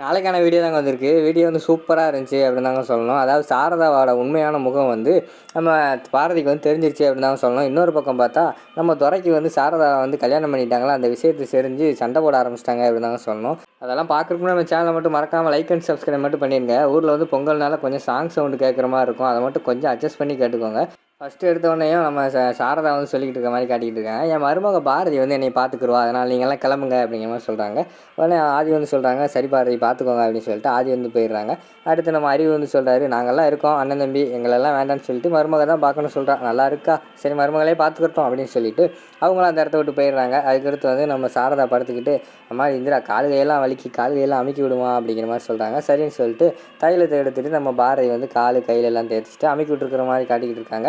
நாளைக்கான வீடியோ தாங்க வந்திருக்கு. வீடியோ வந்து சூப்பராக இருந்துச்சு அப்படின்னு தாங்க சொல்லணும். அதாவது சாரதாவோட உண்மையான முகம் வந்து நம்ம பாரதிக்கு வந்து தெரிஞ்சிருச்சு அப்படின்னு தாங்க சொல்லணும். இன்னொரு பக்கம் பார்த்தா நம்ம துறைக்கு வந்து சாரதா வந்து கல்யாணம் பண்ணிட்டாங்களா? அந்த விஷயத்தை தெரிஞ்சு சண்டை போட ஆரம்பிச்சிட்டாங்க அப்படின்னு தாங்க சொல்லணும். அதெல்லாம் பார்க்குறதுக்கு நம்ம சேனலை மட்டும் மறக்காமல் லைக் அண்ட் சப்ஸ்கிரைப் மட்டும் பண்ணிடுங்க ஊரில் வந்து பொங்கல்னால கொஞ்சம் சாங் சவுண்டு கேட்குற மாதிரி இருக்கும். அதை மட்டும் கொஞ்சம் அட்ஜஸ்ட் பண்ணி கேட்டுக்கோங்க. ஃபஸ்ட்டு எடுத்தோடனேயும் நம்ம ச சாரதா வந்து சொல்லிக்கிட்டு இருக்க மாதிரி காட்டிக்கிட்டு இருக்காங்க. என் மருமக பாரதி வந்து என்னை பார்த்துக்குருவா அதனால் நீங்கள்லாம் கிளம்புங்க அப்படிங்கிற மாதிரி சொல்கிறாங்க உடனே ஆதி வந்து சொல்கிறாங்க சரி பாரதி பார்த்துக்கோங்க அப்படின்னு சொல்லிட்டு ஆதி வந்து போயிடுறாங்க. அடுத்து நம்ம அறிவு வந்து சொல்கிறாரு நாங்கள்லாம் இருக்கோம் அண்ணன் தம்பி எங்களெல்லாம் வேண்டாம்னு சொல்லிட்டு மருமக தான் பார்க்கணும் சொல்கிறா நல்லா இருக்கா? சரி மருமகளே பார்த்துக்கிட்டோம் அப்படின்னு சொல்லிட்டு அவங்களும் அந்த இடத்த விட்டு போயிடுறாங்க. அதுக்கடுத்து வந்து நம்ம சாரதா படுத்துக்கிட்டு அம்மா இந்திரா கால்கையெல்லாம் வலிக்கி கால் கையெல்லாம் அமுக்கி விடுமா அப்படிங்கிற மாதிரி சொல்கிறாங்க சரின்னு சொல்லிட்டு தைலத்தை எடுத்துகிட்டு நம்ம பாரதி வந்து காலு கையிலெல்லாம் தேய்ச்சிட்டு அமுக்கி விட்டுருக்கிற மாதிரி காட்டிக்கிட்டு இருக்காங்க.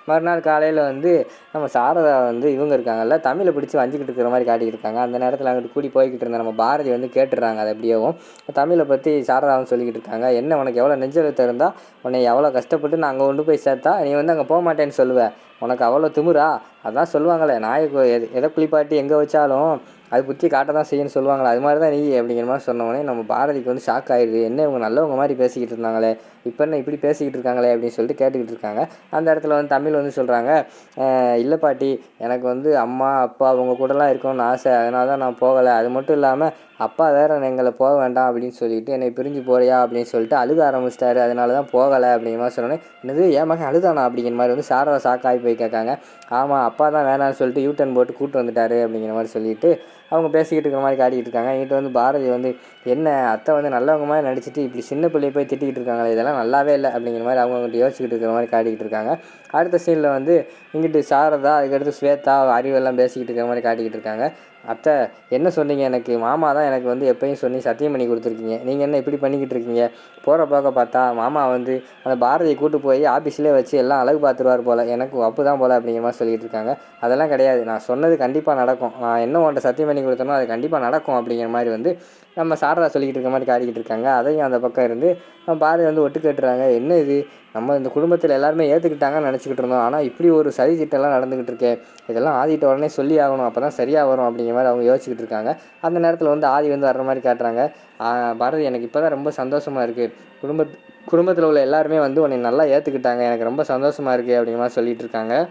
மறுநாள் காலையில் வந்து நம்ம சாரதா வந்து இவங்க இருக்காங்கல்ல தமிழை பிடிச்சி வஞ்சிக்கிட்டு இருக்கிற மாதிரி காட்டிக்கிட்டு இருக்காங்க. அந்த நேரத்தில் அங்கிட்டு கூடி போய்கிட்டு இருந்த நம்ம பாரதி வந்து கேட்டுடுறாங்க அதை எப்படியோவும். தமிழை பற்றி சாரதாவும் சொல்லிக்கிட்டு இருக்காங்க. என்ன உனக்கு எவ்வளோ நெஞ்செழுத்து இருந்தால் உன்னை எவ்வளோ கஷ்டப்பட்டு நான் அங்கே கொண்டு போய் சேர்த்தா நீ வந்து அங்கே போக மாட்டேன்னு சொல்லுவேன் உனக்கு அவ்வளோ திமுறா அதான் சொல்லுவாங்களே நாயை எது எதை குளிப்பாட்டி எங்கே வச்சாலும் அது புத்தி காட்ட தான் செய்யணும்னு சொல்லுவாங்களே அது மாதிரி தான் நீ அப்படிங்கிற மாதிரி சொன்னவொடனே நம்ம பாரதிக்கு வந்து ஷாக் ஆயிடுது. என்ன இவங்க நல்லவங்க மாதிரி பேசிக்கிட்டு இருந்தாங்களே இப்போ என்ன இப்படி பேசிக்கிட்டு இருக்காங்களே அப்படின்னு சொல்லிட்டு கேட்டுக்கிட்டு இருக்காங்க. அந்த இடத்துல வந்து தமிழ் வந்து சொல்கிறாங்க இல்லை பாட்டி எனக்கு வந்து அம்மா அப்பா அவங்க கூடலாம் இருக்கணும்னு ஆசை. அதனால தான் நான் போகலை. அது மட்டும் இல்லாமல் அப்பா வேற எங்களை போக வேண்டாம் அப்படின்னு சொல்லிட்டு என்னை பிரிஞ்சு போறியா அப்படின்னு சொல்லிட்டு அழுக ஆரம்பிச்சிட்டாரு. அதனால தான் போகலை அப்படிங்கிற மாதிரி சொன்னோன்னே என்னது ஏன் மகன் அழுதானா அப்படிங்கிற மாதிரி வந்து சாரா சாக்காகி போய் கேட்காங்க. ஆமாம் அப்பா தான் வேணாம்னு சொல்லிட்டு யூ டர்ன் போட்டு கூட்டு வந்துட்டாரு அப்படிங்கிற மாதிரி சொல்லிட்டு அவங்க பேசிக்கிட்டு இருக்கிற மாதிரி காட்டிக்கிட்டு இருக்காங்க. என்கிட்ட வந்து பாரதி வந்து என்ன அத்தை வந்து நல்லவங்க மாதிரி நடிச்சிட்டு இப்படி சின்ன பிள்ளைய போய் திட்டிக்கிட்டு இருக்காங்களே இதெல்லாம் நல்லாவே இல்லை அப்படிங்கிற மாதிரி அவங்க அவங்ககிட்ட யோசிச்சுக்கிட்டு இருக்கிற மாதிரி காட்டிக்கிட்டு இருக்காங்க. அடுத்த சீனில் வந்து இங்கிட்டு சாரதா அதுக்கடுத்து ஸ்வேதா அறிவெல்லாம் பேசிக்கிட்டு இருக்கிற மாதிரி காட்டிக்கிட்டு இருக்காங்க. அத்தை என்ன சொன்னீங்க? எனக்கு மாமா தான் எனக்கு வந்து எப்பயும் சொல்லி சத்தியம் பண்ணி கொடுத்துருக்கீங்க. நீங்கள் என்ன இப்படி பண்ணிக்கிட்டு இருக்கீங்க? போகிற போக்க பார்த்தா மாமா வந்து அந்த பாரதியை கூட்டு போய் ஆஃபீஸ்லேயே வச்சு எல்லாம் அழகு பார்த்துருவார் போல். எனக்கு அப்பு தான் போல் அப்படிங்கிற மாதிரி சொல்லிகிட்டு இருக்காங்க. அதெல்லாம் கிடையாது. நான் சொன்னது கண்டிப்பாக நடக்கும். நான் என்ன உன்ட்ட சத்தியம் பண்ணி கொடுத்தனோ அது கண்டிப்பாக நடக்கும் அப்படிங்கிற மாதிரி வந்து நம்ம சாரதா சொல்லிக்கிட்டு இருக்க மாதிரி காட்டிக்கிட்டு இருக்காங்க. அதையும் அந்த பக்கம் இருந்து நம்ம பாரதி வந்து ஒட்டு கேட்டுறாங்க. என்ன இது? நம்ம இந்த குடும்பத்தில் எல்லாருமே ஏற்றுக்கிட்டாங்கன்னு நினச்சிக்கிட்டு இருந்தோம். ஆனால் இப்படி ஒரு சதி திட்டம்லாம் நடந்துக்கிட்டு இருக்கே. இதெல்லாம் ஆதிட்ட உடனே சொல்லி ஆகணும். அப்போ தான் சரியாக வரும் அப்படிங்கிற மாதிரி அவங்க யோசிச்சுக்கிட்டு இருக்காங்க. அந்த நேரத்தில் வந்து ஆதி வந்து வர்ற மாதிரி காட்டுறாங்க. "ஆ, பாரதி எனக்கு இப்போ தான் ரொம்ப சந்தோஷமாக இருக்குது குடும்பத் குடும்பத்தில் உள்ள எல்லாருமே வந்து உன்னை நல்லா ஏற்றுக்கிட்டாங்க எனக்கு ரொம்ப சந்தோஷமாக இருக்குது அப்படிங்கிற மாதிரி சொல்லிகிட்டு இருக்காங்க.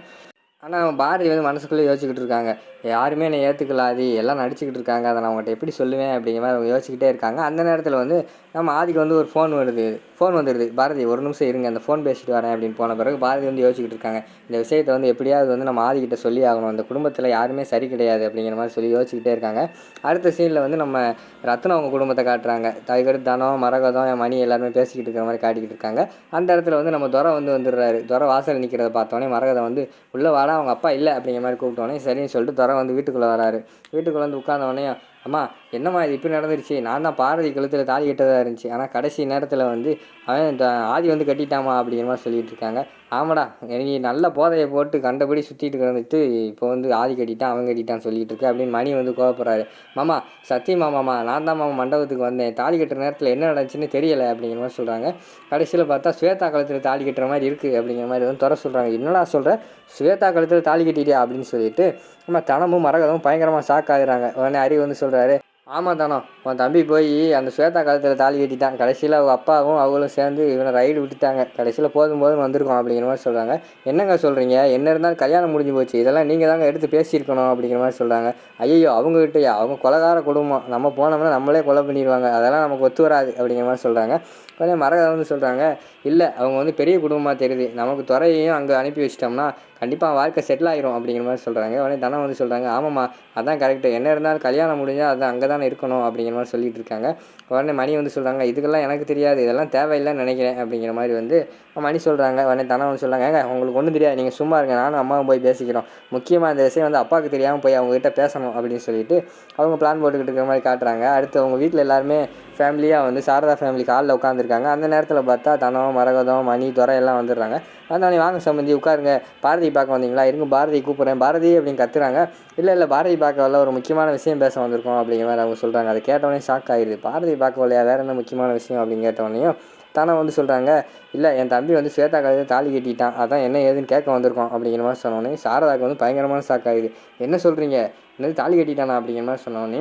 ஆனால் பாரதி வந்து மனசுக்குள்ளே யோசிச்சுக்கிட்டு இருக்காங்க. யாருமே என்னை ஏற்றுக்கலாது எல்லாம் நடிச்சுக்கிட்டு இருக்காங்க. அதை நான் அவங்ககிட்ட எப்படி சொல்லுவேன் அப்படிங்கிற மாதிரி அவங்க யோசிச்சுக்கிட்டே இருக்காங்க. அந்த நேரத்தில் வந்து நம்ம ஆதிக்கு வந்து ஒரு ஃபோன் வருது. ஃபோன் வந்துடுது பாரதி ஒரு நிமிஷம் இருங்க. அந்த ஃபோன் பேசிட்டு வரேன் அப்படின்னு போன பிறகு பாரதி வந்து யோசிச்சுக்கிட்டு இருக்காங்க. இந்த விஷயத்தை வந்து எப்படியாவது வந்து நம்ம ஆதிக்கிட்ட சொல்லி ஆகணும். அந்த குடும்பத்தில் யாருமே சரி கிடையாது அப்படிங்கிற மாதிரி சொல்லி யோசிச்சுக்கிட்டே இருக்காங்க. அடுத்த சீனில் வந்து நம்ம ரத்னம் அவங்க குடும்பத்தை காட்டுறாங்க. அதுக்கடுத்து தனம் மரகதம் என் மணி எல்லாருமே பேசிக்கிட்டு இருக்கிற மாதிரி காட்டிக்கிட்டு இருக்காங்க. அந்த இடத்துல வந்து நம்ம துறை வந்து வந்துடுறாரு. துறை வாசல் நிற்கிறத பார்த்தோன்னே மரகதம் வந்து உள்ளே ஆனால் அவங்க அப்பா இல்லை அப்படிங்கிற மாதிரி கூப்பிட்டோன்னே சரின்னு சொல்லிட்டு துரை வந்து வீட்டுக்குள்ளே வராரு. வீட்டுக்குள்ளே வந்து உட்காந்தவொடனே அம்மா என்னம்மா இது இப்படி நடந்துருச்சு? நான் தான் பாரதி கழுத்தில் தாலி கட்டதாக இருந்துச்சு. ஆனால் கடைசி நேரத்தில் வந்து அவன் இந்த ஆதி வந்து கட்டிட்டாமா அப்படிங்கிற மாதிரி சொல்லிட்டு இருக்காங்க. ஆமாடா நீ நல்ல போதையை போட்டு கண்டபடி சுற்றிட்டு கிடந்துட்டு இப்போ வந்து ஆதி கட்டிட்டான் அவன் கட்டிட்டான்னு சொல்லிட்டு இருக்கு அப்படின்னு மணி வந்து கோவப்படுறாரு. மாமா சத்தியமா மாமா நான் தான் மாமா மண்டபத்துக்கு வந்தேன். தாலி கட்டுற நேரத்தில் என்ன நடந்துச்சுன்னு தெரியலை அப்படிங்கிற மாதிரி சொல்கிறாங்க கடைசியில் பார்த்தா ஸ்வேதா கழுத்தில் தாலி கட்டுற மாதிரி இருக்குது அப்படிங்கிற மாதிரி வந்து துற சொல்கிறாங்க என்னடா சொல்கிற ஸ்வேதா கழுத்தில் தாலி கட்டிட்டியா அப்படின்னு சொல்லிட்டு நம்ம தனமும் மரகதமும் பயங்கரமாக ஷாக் ஆகுறாங்க. உடனே அறிவு வந்து சொல்கிறாரு ஆமாம் தானோ உன் தம்பி போய் அந்த ஸ்வேதா காலத்தில் தாலி கட்டிட்டான். கடைசியில் அவங்க அப்பாவும் அவங்களும் சேர்ந்து இவனை ரைடு விட்டுட்டாங்க. கடைசியில் போதும் போதும் வந்திருக்கோம் அப்படிங்கிற மாதிரி சொல்கிறாங்க என்னங்க சொல்கிறீங்க என்ன இருந்தாலும் கல்யாணம் முடிஞ்சு போச்சு. இதெல்லாம் நீங்கள் தாங்க எடுத்து பேசியிருக்கணும் அப்படிங்கிற மாதிரி சொல்கிறாங்க ஐயோ அவங்ககிட்டயா அவங்க கொலகார குடும்பம். நம்ம போனோம்னா நம்மளே கொலை பண்ணிடுவாங்க. அதெல்லாம் நமக்கு ஒத்து வராது அப்படிங்கிற மாதிரி சொல்கிறாங்க கொஞ்சம் மரகதை வந்து சொல்கிறாங்க இல்லை அவங்க வந்து பெரிய குடும்பமாக தெரியுது. நமக்கு துறையையும் அங்கே அனுப்பி வச்சிட்டோம்னா கண்டிப்பாக வாழ்க்கை செட்டில் ஆயிரும் அப்படிங்கிற மாதிரி சொல்கிறாங்க உடனே தனம் வந்து சொல்கிறாங்க ஆமாம்மா அதான் கரெக்டு என்ன இருந்தாலும் கல்யாணம் முடிஞ்சால் அது அங்கே தானே இருக்கணும் அப்படிங்கிற மாதிரி சொல்லிட்டு இருக்காங்க. உடனே மணி வந்து சொல்கிறாங்க இதுக்கெல்லாம் எனக்கு தெரியாது இதெல்லாம் தேவையில்லைன்னு நினைக்கிறேன் அப்படிங்கிற மாதிரி வந்து மணி சொல்கிறாங்க உடனே தனம் வந்து சொல்கிறாங்க ஏங்க உங்களுக்கு ஒன்றும் தெரியாது நீங்கள் சும்மா இருங்க நானும் அம்மாவும் போய் பேசிக்கிறோம். முக்கியமாக அந்த விஷயம் வந்து அப்பாவுக்கு தெரியாமல் போய் அவங்ககிட்ட பேசணும் அப்படின்னு சொல்லிட்டு அவங்க பிளான் போட்டுக்கிட்டு இருக்கிற மாதிரி காட்டுறாங்க. அடுத்து அவங்க வீட்டில் எல்லாருமே ஃபேமிலியாக வந்து சாரதா ஃபேமிலி காலில் உட்காந்துருக்காங்க அந்த நேரத்தில் பார்த்தா தனம் மரகதம் மணி துறை எல்லாம் வந்துடுறாங்க. அதனால வாங்க சம்பந்தி உட்காருங்க. பாரதி பார்க்க வந்தீங்களா? இருங்க பாரதி கூப்பிட்றேன். பாரதி அப்படின்னு கத்துறாங்க. இல்லை இல்லை பாரதி பார்க்க வரல. ஒரு முக்கியமான விஷயம் பேச வந்திருக்கோம் அப்படிங்கிற மாதிரி அவங்க சொல்கிறாங்க அதை கேட்டவொடனே ஷாக் ஆகிடுது பாரதி பார்க்க வேறு என்ன முக்கியமான விஷயம் அப்படின்னு கேட்டவொடனையும் தானே வந்து சொல்கிறாங்க இல்லை என் தம்பி வந்து ஸ்வேதா கழுத்தில் தாலி கட்டிட்டான். அதான் என்ன ஏதுன்னு கேட்க வந்திருக்கோம் அப்படிங்கிற மாதிரி சொன்னோடனே சாரதாக்கு வந்து பயங்கரமான ஷாக் ஆகுது என்ன சொல்கிறீங்க என்னது தாலி கட்டிட்டானா அப்படிங்கிற மாதிரி சொன்னோடனே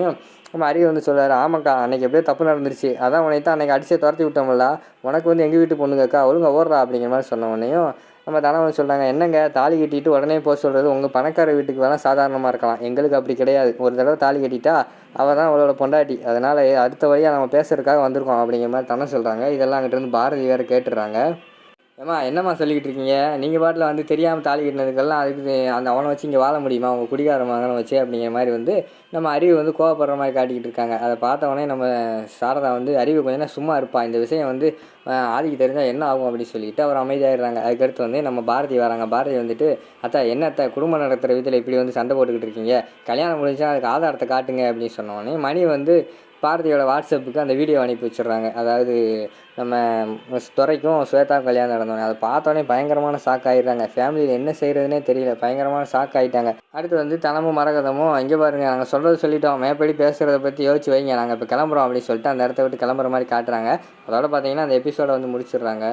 நம்ம அறிவு வந்து சொல்கிறாரு ஆமாக்கா அன்றைக்கி எப்படியோ தப்பு நடந்துருச்சு. அதான் உனக்கு தான் அன்றைக்கி அடிச்சே துரத்தி விட்டோம்ல. உனக்கு வந்து எங்கள் வீட்டு பொண்ணுங்கக்கா? ஒழுங்கா ஓடுறா அப்படிங்கிற மாதிரி சொன்னோடனேயும் நம்ம தனவன் சொல்கிறாங்க என்னங்க? தாலி கட்டிட்டு உடனே போக சொல்கிறது உங்கள் பணக்கார வீட்டுக்கு வேணால் சாதாரணமாக இருக்கலாம். எங்களுக்கு அப்படி கிடையாது. ஒரு தடவை தாலி கட்டிட்டா அவள் தான் அவளோட பொண்டாட்டி. அதனால் அடுத்த வழியாக நம்ம பேசுகிறதுக்காக வந்திருக்கோம் அப்படிங்கிற மாதிரி தனம் சொல்கிறாங்க இதெல்லாம் அங்கிட்டிருந்து பாரதி வேறு கேட்டுடுறாங்க. ஏம்மா என்னம்மா சொல்லிக்கிட்டு இருக்கீங்க? நீங்கள் பாட்டில் வந்து தெரியாமல் தாலி கட்டினதுக்கெல்லாம் அதுக்கு அந்த அவனை வச்சு இங்கே வாழ முடியுமா? அவங்க குடிகார மகனை வச்சு அப்படிங்கிற மாதிரி வந்து நம்ம அறிவு வந்து கோவப்படுற மாதிரி காட்டிக்கிட்டு இருக்காங்க. அதை பார்த்தவொடனே நம்ம சாரதா வந்து அறிவு கொஞ்சம் சும்மா இருப்பா. இந்த விஷயம் வந்து ஆதிக்கு தெரிஞ்சால் என்ன ஆகும் அப்படின்னு சொல்லிட்டு அவர் அமைதியாகிடுறாங்க அதுக்கடுத்து வந்து நம்ம பாரதி வராங்க. பாரதி வந்துட்டு அத்தா என்ன அத்தா குடும்பம் நடத்துகிற விதத்தில் இப்படி வந்து சண்டை போட்டுக்கிட்டு இருக்கீங்க? கல்யாணம் முடிஞ்சால் அதுக்கு ஆதாரத்தை காட்டுங்க அப்படின்னு சொன்னோடனே மணி வந்து பாரதியோட வாட்ஸ்அப்புக்கு அந்த வீடியோ அனுப்பி வச்சிடுறாங்க. அதாவது நம்ம துறைக்கும் ஸ்வேதா கல்யாணம் நடந்தோடனே அதை பார்த்தோன்னே பயங்கரமான ஷாக் ஆகிடுறாங்க ஃபேமிலியில் என்ன செய்கிறதுனே தெரியல. பயங்கரமான ஷாக் ஆகிட்டாங்க அடுத்து வந்து தனமும் மரகதமும் இங்கே பாருங்க நாங்கள் சொல்கிறது சொல்லிட்டோம். மேப்படி பேசுகிறத பற்றி யோசிச்சு வைங்க. நாங்கள் இப்போ கிளம்புறோம் அப்படின்னு சொல்லிட்டு அந்த இடத்த விட்டு கிளம்புற மாதிரி காட்டுறாங்க. அதோட பார்த்தீங்கன்னா அந்த எபிசோடை வந்து முடிச்சிடுறாங்க.